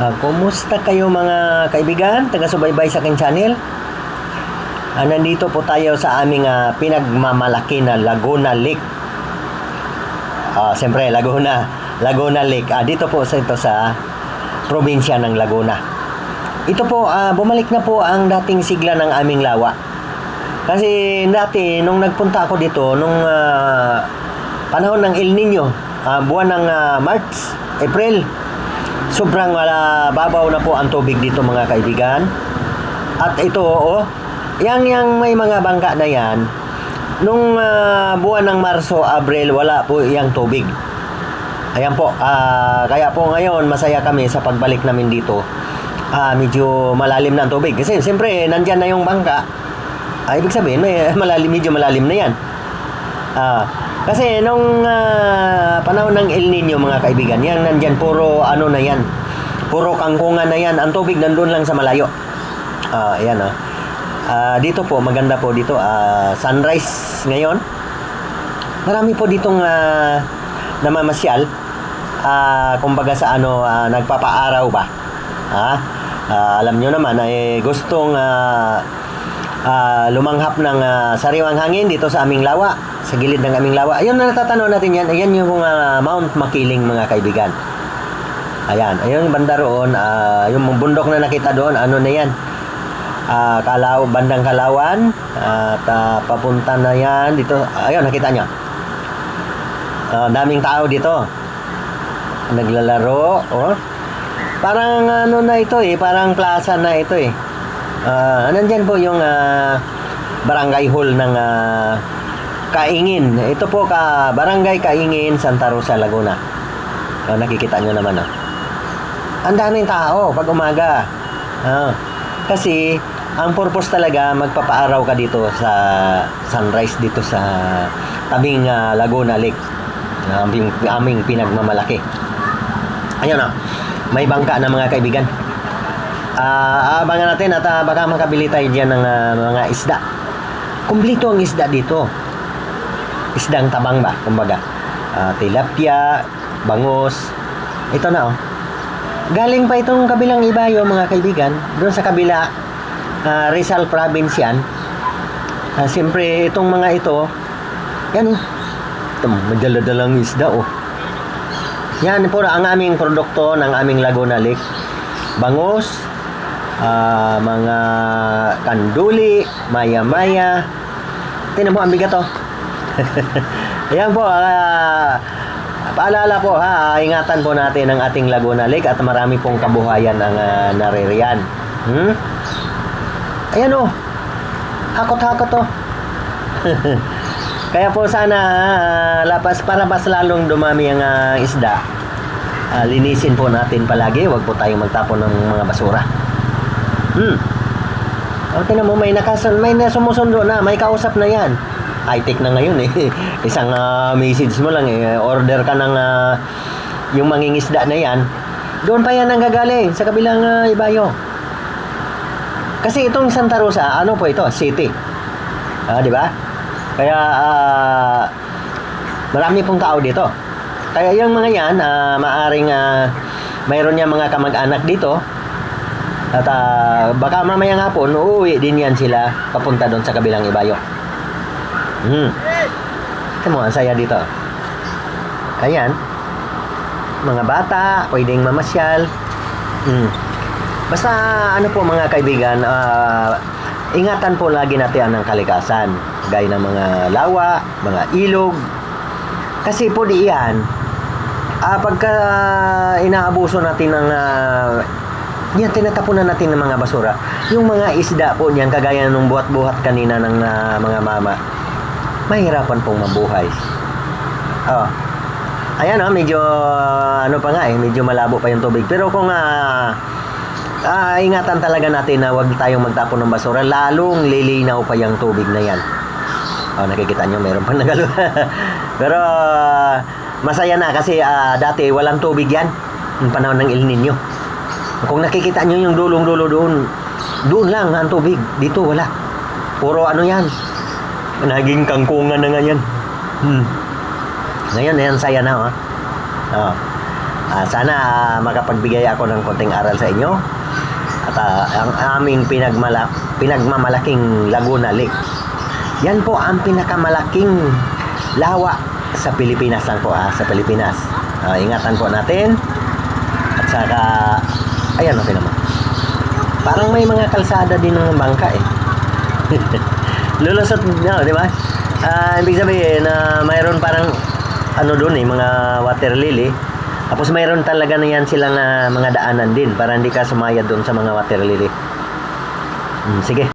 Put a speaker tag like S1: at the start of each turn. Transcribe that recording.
S1: Ah, kumusta kayo mga kaibigan, taga-subaybay sa aking channel? Ah, nandito po tayo sa aming ah, pinagmamalaki na Laguna Lake. Ah, siyempre, Laguna. Laguna Lake. Ah, dito po sa ito sa probinsya ng Laguna. Ito po, ah, bumalik na po ang dating sigla ng aming lawa. Kasi dati, nung nagpunta ako dito, nung ah, panahon ng El Nino, ah, buwan ng ah, March, April, sobrang wala babaw na po ang tubig dito mga kaibigan. At ito, oh, yang yang may mga bangka na yan, nung ah, buwan ng Marso, Abril, wala po yang tubig. Ayan po, ah, kaya po ngayon masaya kami sa pagbalik namin dito. Ah, medyo malalim na ang tubig. Kasi siyempre, nandyan na yung bangka. Ah, ibig sabihin, may malalim, medyo malalim na yan. Ah, kasi nung ah, panahon ng El Nino mga kaibigan, yan nandyan puro ano na yan. Puro kangkungan na yan. Ang tubig nandun lang sa malayo. Ah, ayan ah. Ah, dito po maganda po dito ah, sunrise ngayon. Marami po ditong ah, namamasyal. Ah, kumbaga sa ano ah, nagpapaaraw ba? Ah, alam nyo naman ay gustong ah, ah, lumanghap ng ah, sariwang hangin dito sa aming lawa, sa gilid ng aming lawa. Ayun na natatanaw natin yan. Ayan yung ah, Mount Makiling mga kaibigan. Ayan, ayun yung banda roon, ah, yung bundok na nakita doon, ano na yan? Ah, Kalaw, bandang Kalawan at ah, papunta na yan dito. Ayun, nakita nyo. Ah, daming tao dito. Naglalaro, oh. Parang ano na ito eh, parang plaza na ito eh. Ah, nandyan po yung ah, barangay hall ng ah, Kaingin. Ito po ka Barangay Kaingin, Santa Rosa, Laguna. Ah, nakikita nyo naman ah. Ang daming tao pag umaga. Ah, kasi ang purpose talaga magpapaaraw ka dito sa sunrise dito sa tabing ah, Laguna Lake. aming, aming pinagmamalaki. Ayun na. May bangka na mga kaibigan. Ah, abangan natin at ah, baka makabili tayo diyan ng ah, mga isda. Kumpleto ang isda dito. Isdang tabang ba, kumbaga. Ah, tilapia, bangus. Ito na oh. Galing pa itong kabilang ibayo mga kaibigan. Doon sa kabila, ah, Rizal Province yan. Ah, Siyempre, itong mga ito, yan oh. Ito, madala-dalang isda oh. Yan po ang aming produkto ng aming Laguna Lake. Bangus, ah, mga kanduli, maya-maya. Tingnan mo, ang bigat oh. Ayan po, ah, paalala po ha, ingatan po natin ang ating Laguna Lake at marami pong kabuhayan ang uh, naririyan. Hmm? Ayan oh, hakot-hakot oh. Kaya po sana ah, lapas para mas lalong dumami ang ah, isda. ah, linisin po natin palagi, huwag po tayong magtapon ng mga basura. Hmm. O, tingnan mo, may, nakasan, may nasumusundo na, may kausap na yan. High-tech na ngayon eh. Isang ah, message mo lang eh, order ka ng ah, yung mangingisda na yan. Doon pa yan ang gagaling, sa kabilang ah, ibayo. Kasi itong Santa Rosa, ano po ito? City. Ah, di ba? Kaya ah, marami pong tao dito. Kaya yung mga yan, ah, maaring ah, mayroon niya mga kamag-anak dito. At ah, baka mamayang hapon, uuwi din yan sila papunta doon sa kabilang ibayo. Hmm. Ito mo, ang saya dito. Ayan. Mga bata, pwedeng mamasyal. Hmm. Basta ano po mga kaibigan, ah, ingatan po lagi natin ang kalikasan. Gaya ng mga lawa, mga ilog. Kasi po di yan, ah, pagka inaabuso natin ng ah, yan, tinatapunan natin ng mga basura. Yung mga isda po niyan, kagaya nung buhat-buhat kanina ng ah, mga mama, mahirapan pong mabuhay. Oh. Ayan oh, medyo ano pa nga eh, medyo malabo pa yung tubig. Pero kung ah, ah, ingatan talaga natin na huwag tayong magtapon ng basura, lalong lilinaw pa yung tubig na yan. Oh, nakikita nyo, meron pa nagalo. Pero masaya na kasi ah, dati walang tubig yan. Yung panahon ng El Nino. Kung nakikita nyo yung dulong-dulo doon, doon lang ang tubig. Dito wala. Puro ano yan. Naging kangkungan na nga yan. Hmm. Ngayon, ayan, saya na, oh. oh. Ah, sana ah, makapagbigay ako ng konting aral sa inyo. At ah, ang aming pinagmala pinagmamalaking Laguna Lake. Yan po ang pinakamalaking lawa sa Pilipinas lang po ah, sa Pilipinas. Ah, ingatan po natin. At saka, ayan okay naman. Parang may mga kalsada din ng bangka eh. Lulusot, no, di ba? Ah, ibig sabihin na mayroon parang ano doon eh, mga water lily. Tapos mayroon talaga na yan silang ah, mga daanan din para hindi ka sumayad doon sa mga water lily. Hmm, sige.